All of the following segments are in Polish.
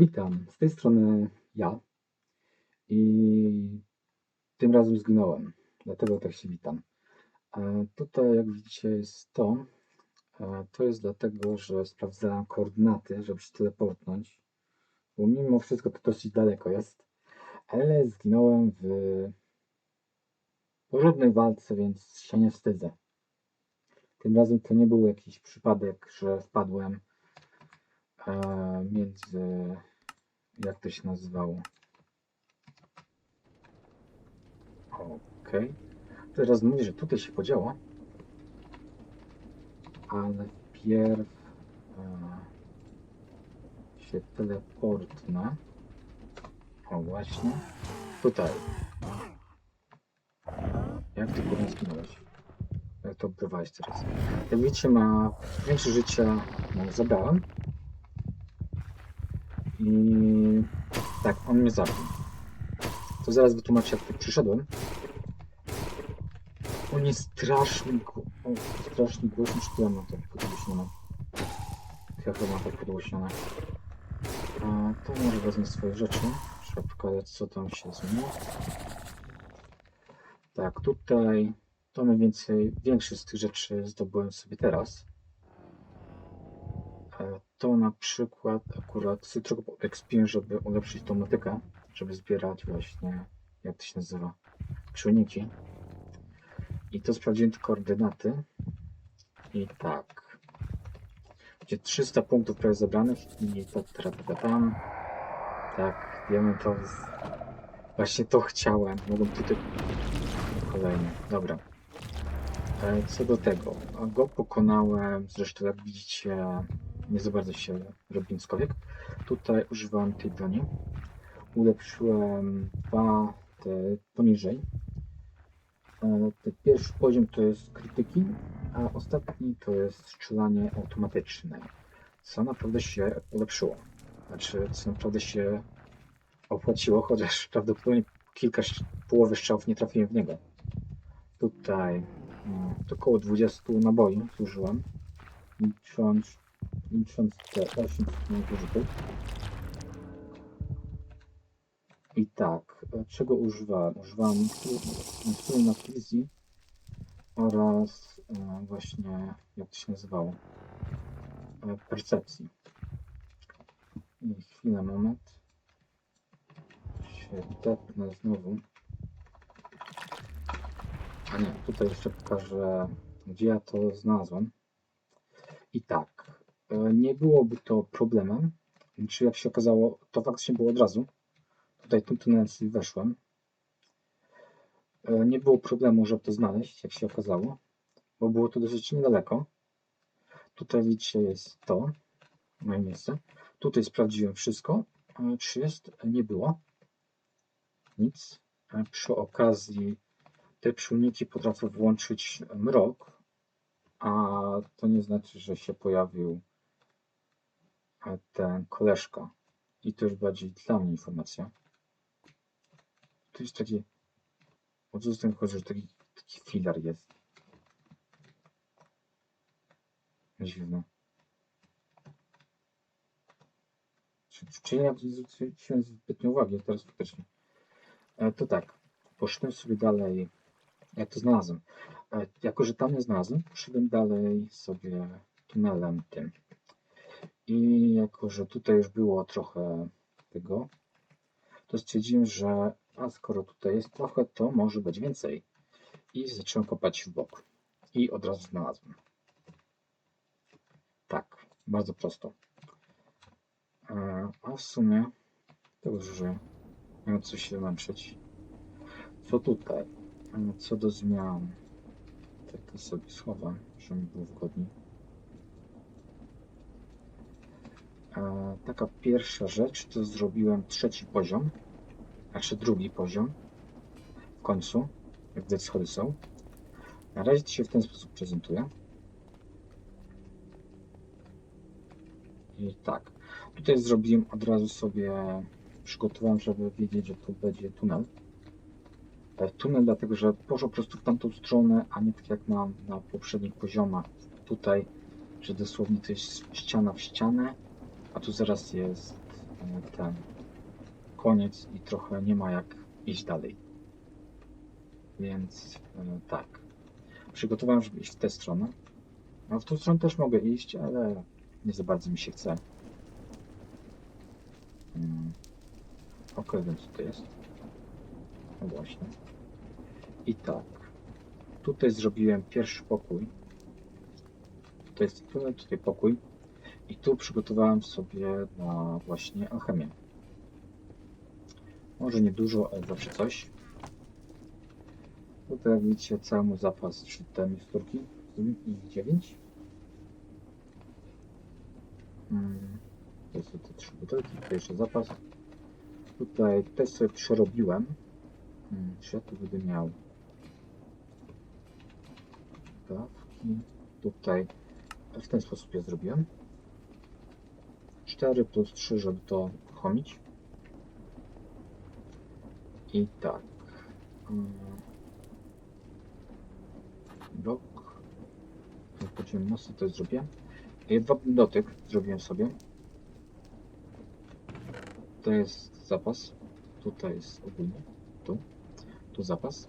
Witam, z tej strony ja. I tym razem zginąłem, dlatego tak się witam. E, tutaj jak widzicie jest to, e, to jest dlatego, że sprawdzałem koordynaty, żeby się teleportnąć, bo mimo wszystko to dosyć daleko jest, ale zginąłem w porządnej walce, więc się nie wstydzę. Tym razem to nie był jakiś przypadek, że wpadłem między, jak to się nazywało? Okej. Teraz mówię, że tutaj się podziało, ale wpierw e, się teleportnę. O właśnie. Tutaj. Jak ty kurwa zginąłeś? Jak to obrywałeś teraz? Jak widzicie ma większe życia no, zabrałem. I tak, on mnie zabił. To zaraz wytłumaczę jak tu przyszedłem. On jest straszny, o, strasznie głośny, ja mam tak podgłośnione? Chyba mam tak podgłośnione. A to może wezmę swoje rzeczy. Trzeba pokazać co tam się zmieniło. Tak, tutaj to mniej więcej większość z tych rzeczy zdobyłem sobie teraz. To na przykład akurat trochę ekspię, żeby ulepszyć tą motykę, żeby zbierać właśnie, jak to się nazywa, czujniki. I to sprawdziłem koordynaty. I tak. Gdzie 300 punktów prawie zebranych i to teraz tam. Tak, diamentowy. Właśnie to chciałem. Mogłem tutaj kolejny. Dobra. E, Co do tego, go pokonałem, zresztą jak widzicie, nie za bardzo się robi cokolwiek. Tutaj używam tej broni. Ulepszyłem dwa te poniżej. E, Ten pierwszy poziom to jest krytyki, a ostatni to jest strzelanie automatyczne, co naprawdę się ulepszyło. Znaczy, co naprawdę się opłaciło, chociaż prawdopodobnie kilka połowy strzałów nie trafiłem w niego. Tutaj mm, to około 20 naboi zużyłem, licząc, licząc te 8 użytych. I tak, e, czego używałem? Używałem insuliny na fizji oraz e, właśnie, jak to się nazywało, e, percepcji. I chwilę, moment. Się tepnę znowu. A nie, tutaj jeszcze pokażę, gdzie ja to znalazłem. I tak, nie byłoby to problemem, czy jak się okazało, to faktycznie było od razu. Tutaj tym tunelem sobie weszłem. E, Nie było problemu, żeby to znaleźć, jak się okazało, bo było to dosyć niedaleko. Tutaj widzicie jest to, moje miejsce. Tutaj sprawdziłem wszystko, e, czy jest, nie było. Nic. E, Przy okazji te czujniki potrafią włączyć mrok, a to nie znaczy, że się pojawił e, ten koleżka. I to już bardziej dla mnie informacja. To jest taki. O co z tym chodzi, że taki, taki filar jest. Dziwne. Czy, czy ja nie zwróciłem zbytnio uwagi teraz faktycznie. E, to tak. Poszedłem sobie dalej. Jak to znalazłem? E, jako, że tam nie znalazłem, poszedłem dalej sobie tunelem tym. I jako, że tutaj już było trochę tego, to stwierdziłem, że a skoro tutaj jest trochę, to może być więcej. I zacząłem kopać w bok. I od razu znalazłem. Tak, bardzo prosto. E, A w sumie to już, że ma co się męczyć. Co tutaj? E, Co do zmian. Tak to sobie schowam, żeby mi było wygodniej. E, Taka pierwsza rzecz to zrobiłem trzeci poziom, znaczy drugi poziom w końcu, jak te schody są. Na razie to się w ten sposób prezentuje. I tak, tutaj zrobiłem od razu sobie, przygotowałem, żeby wiedzieć, że tu będzie tunel. E, Tunel dlatego, że poszło po prostu w tamtą stronę, a nie tak jak mam na poprzednich poziomach. Tutaj, że dosłownie to jest ściana w ścianę, a tu zaraz jest e, ten koniec i trochę nie ma jak iść dalej. Więc e, tak. Przygotowałem, żeby iść w tę stronę. No w tą stronę też mogę iść, ale nie za bardzo mi się chce. Ok, wiem co to jest. No właśnie. I tak. Tutaj zrobiłem pierwszy pokój. To jest tutaj pokój. I tu przygotowałem sobie na właśnie alchemię. Może nie dużo, ale zawsze coś. Tutaj widzicie cały mój zapas, czyli te miksturki. Ich 9. Mm, To są te trzy butelki, jeszcze zapas. Tutaj też sobie przerobiłem. Hmm, czy ja tu będę miał dawki? Tutaj w ten sposób je zrobiłem. 4 plus 3, żeby to uruchomić. I tak. Blok. Będziemy mocno to zrobię. Dwa dotyk zrobiłem sobie. To jest zapas. Tutaj jest ogólnie. Tu. Tu zapas.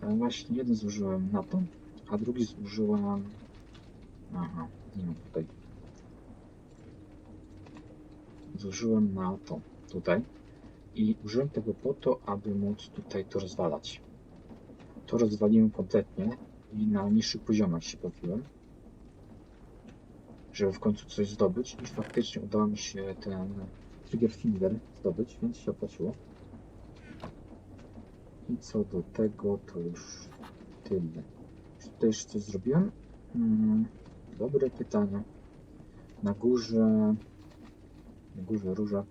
E, Właśnie jeden zużyłem na to, a drugi zużyłem. Aha, nie wiem, tutaj. Zużyłem na to, tutaj. I użyłem tego po to, aby móc tutaj to rozwalać. To rozwaliłem kompletnie i na niższych poziomach się bawiłem. Żeby w końcu coś zdobyć i faktycznie udało mi się ten trigger finger zdobyć, więc się opłaciło. I co do tego, to już tyle. Czy tutaj jeszcze coś zrobiłem? Hmm, dobre pytanie. Na górze... Na górze róża.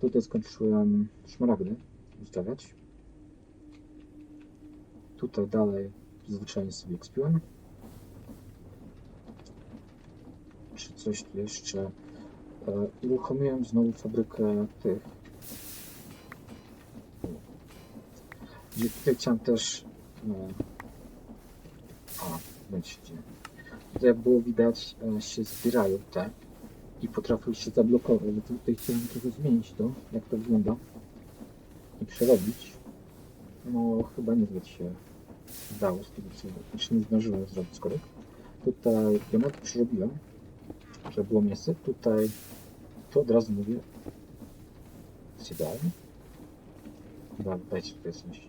Tutaj skończyłem szmaragdy ustawiać. Tutaj dalej zwyczajnie sobie ekspiłem. Czy coś tu jeszcze? E, uruchomiłem znowu fabrykę tych. Gdzie tutaj chciałem też. No, a, będzie się dzieje. Tutaj jak było widać, e, się zbierają te i potrafią się zablokować. Tutaj chciałem trochę zmienić to, jak to wygląda i przerobić. No, chyba niezbyt się udało z tego co znaczy nie zdążyłem zrobić korek. Tutaj ja to przerobiłem, żeby było miejsce. Tutaj to od razu mówię. Jest idealnie. Chyba dajcie tutaj coś.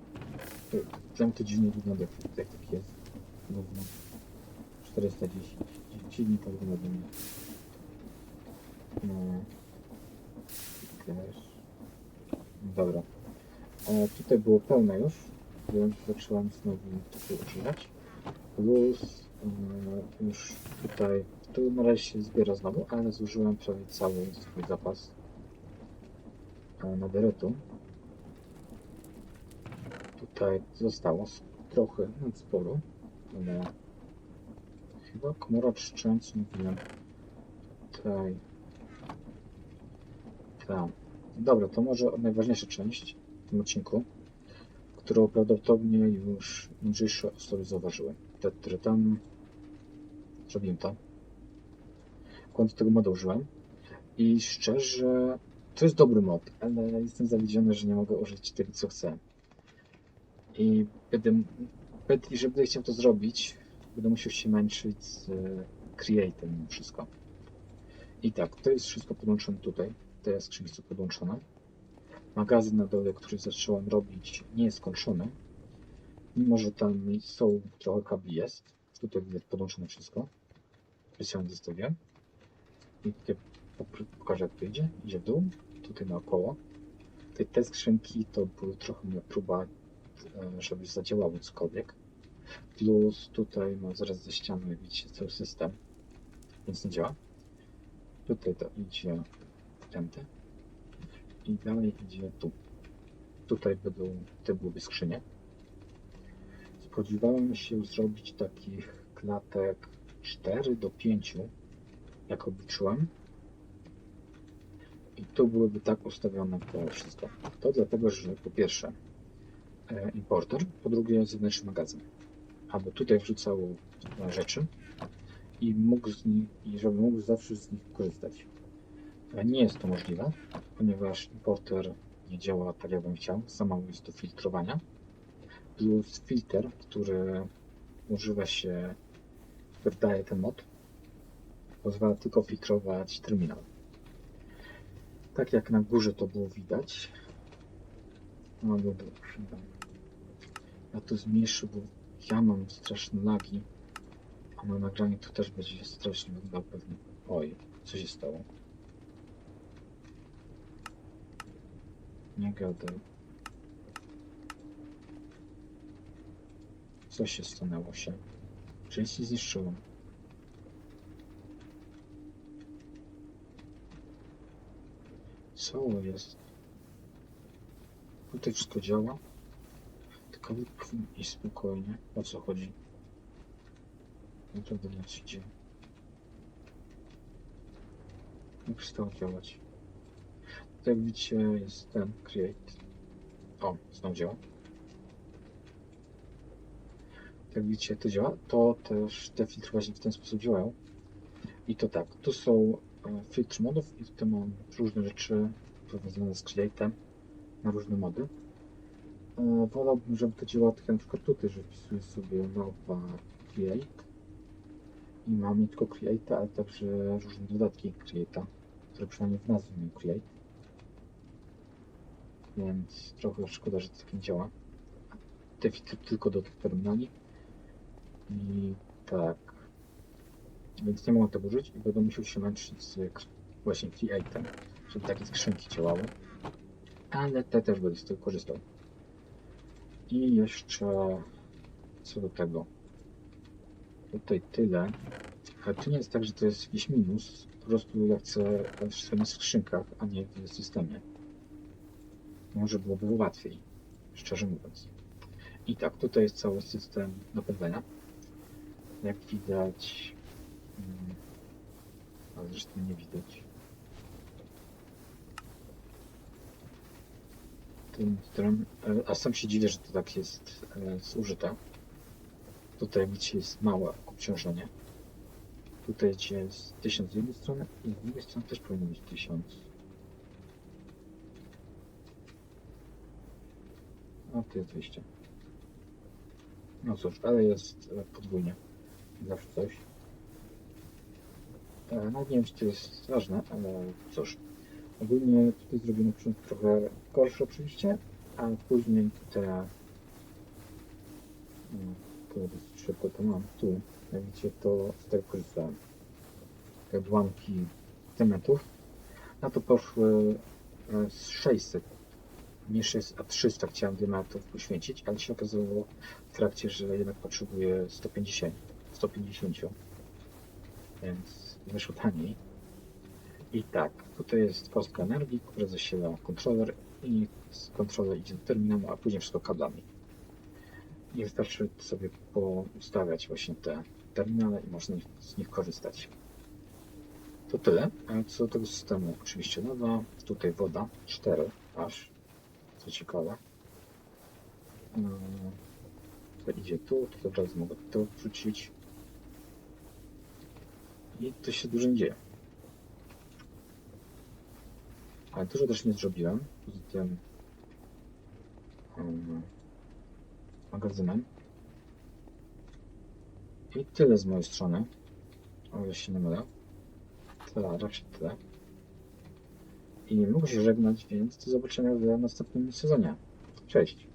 Mnie to dziwnie wygląda, jak, tak jest. Gówno. 410. Dziwnie to wygląda. Też. Dobra. E, tutaj było pełne już, więc zacząłem znowu to używać. Plus e, już tutaj, tu na razie się zbiera znowu, ale zużyłem prawie cały swój zapas e, nadarytu. Tutaj zostało trochę, no sporo, ale chyba komora czczęc mówiłem. Tutaj. Tak. Dobra, to może najważniejsza część w tym odcinku, którą prawdopodobnie już mądrzejsze osoby zauważyły. Te, które tam zrobiłem to. Końcu tego moda użyłem. I szczerze, to jest dobry mod, ale jestem zawiedziony, że nie mogę użyć tego, co chcę. I będę, będę, jeżeli będę chciał to zrobić, będę musiał się męczyć z e, createm mimo wszystko. I tak, to jest wszystko podłączone tutaj. Te skrzynki są podłączone. Magazyn na dole, który zacząłem robić, nie jest skończony. Mimo, że tam są trochę kabli jest. Tutaj widać podłączone wszystko. Specjalnie zostawiłem. I tutaj pok- pokażę jak to idzie. Idzie w dół, tutaj naokoło. Te, te skrzynki to były trochę moja próba, e, żeby zadziałało cokolwiek. Plus tutaj mam zaraz ze ściany, widzicie, cały system. Więc nie działa. Tutaj to idzie tędy. I dalej idzie tu. Tutaj będą te byłyby skrzynie. Spodziewałem się zrobić takich klatek 4 do 5, jak obliczyłem. I tu byłyby tak ustawione to wszystko. To dlatego, że po pierwsze e, importer, po drugie zewnętrzny magazyn. Aby tutaj wrzucało rzeczy i mógł z nich, i żeby mógł zawsze z nich korzystać. Nie jest to możliwe, ponieważ importer nie działa tak, jakbym chciał. Za mało jest do filtrowania. Plus filtr, który używa się, który daje ten mod, pozwala tylko filtrować terminal. Tak jak na górze to było widać. No dobra, ja to zmniejszę, bo ja mam straszne lagi. A na nagraniu to też będzie strasznie wyglądał pewnie. Oj, co się stało? Nie gadaj. Co się stanęło się? Czy się zniszczyło? Co jest? Tutaj wszystko działa. Tylko i spokojnie. O co chodzi? Naprawdę nie się dzieje. Nie przestało działać. Jak widzicie jest ten create. O, znowu działa. Jak widzicie to działa. To też te filtry właśnie w ten sposób działają. I to tak, tu są e, filtr modów i tutaj mam różne rzeczy powiązane z create'em na różne mody. E, Wolałbym, żeby to działało tak jak na przykład tutaj, że wpisuję sobie nowa create i mam nie tylko create, ale także różne dodatki create'a, które przynajmniej w nazwie mają create. Więc trochę szkoda, że to tak nie działa. Filtry tylko do tych terminali. I tak. Więc nie mogę tego użyć i będę musiał się męczyć z właśnie create'em, żeby takie skrzynki działały. Ale te też będę z tego korzystał. I jeszcze co do tego. Tutaj tyle. Ale to nie jest tak, że to jest jakiś minus. Po prostu ja chcę wszystko na skrzynkach, a nie w systemie. Może byłoby łatwiej, szczerze mówiąc. I tak, tutaj jest cały system napędzania. Jak widać, mm, ale zresztą nie widać. Tym, którym, a sam się dziwię, że to tak jest e, zużyte. Tutaj widzicie jest małe obciążenie. Tutaj jest 1000 z jednej strony i z drugiej strony też powinno być 1000. Jest wyjście. No cóż, ale jest e, podwójnie. Zawsze coś. E, No nie wiem, czy to jest ważne, ale cóż. Ogólnie tutaj zrobię na początku trochę gorsze oczywiście, a później te... mm, To dosyć szybko to mam. Tu, jak widzicie, to z tego korzystałem. Te odłamki cementów. Na to poszły e, z 600 nie 600, a 300 chciałem dymatów poświęcić, ale się okazało w trakcie, że jednak potrzebuję 150, 150, więc wyszło taniej. I tak, tutaj jest kostka energii, która zasila kontroler i z kontroler idzie do terminalu, a później wszystko kablami. I wystarczy sobie poustawiać właśnie te terminale i można z nich korzystać. To tyle. Co do tego systemu, oczywiście nowa, tutaj woda, 4 aż, co ciekawe. Mm, To idzie tu, to od razu mogę to wrzucić. I to się dużo nie dzieje. Ale dużo też nie zrobiłem. Poza tym um, magazynem. I tyle z mojej strony. O ile się nie mylę. Tyle, raczej tyle. I nie mogę się żegnać, więc do zobaczenia w następnym sezonie. Cześć!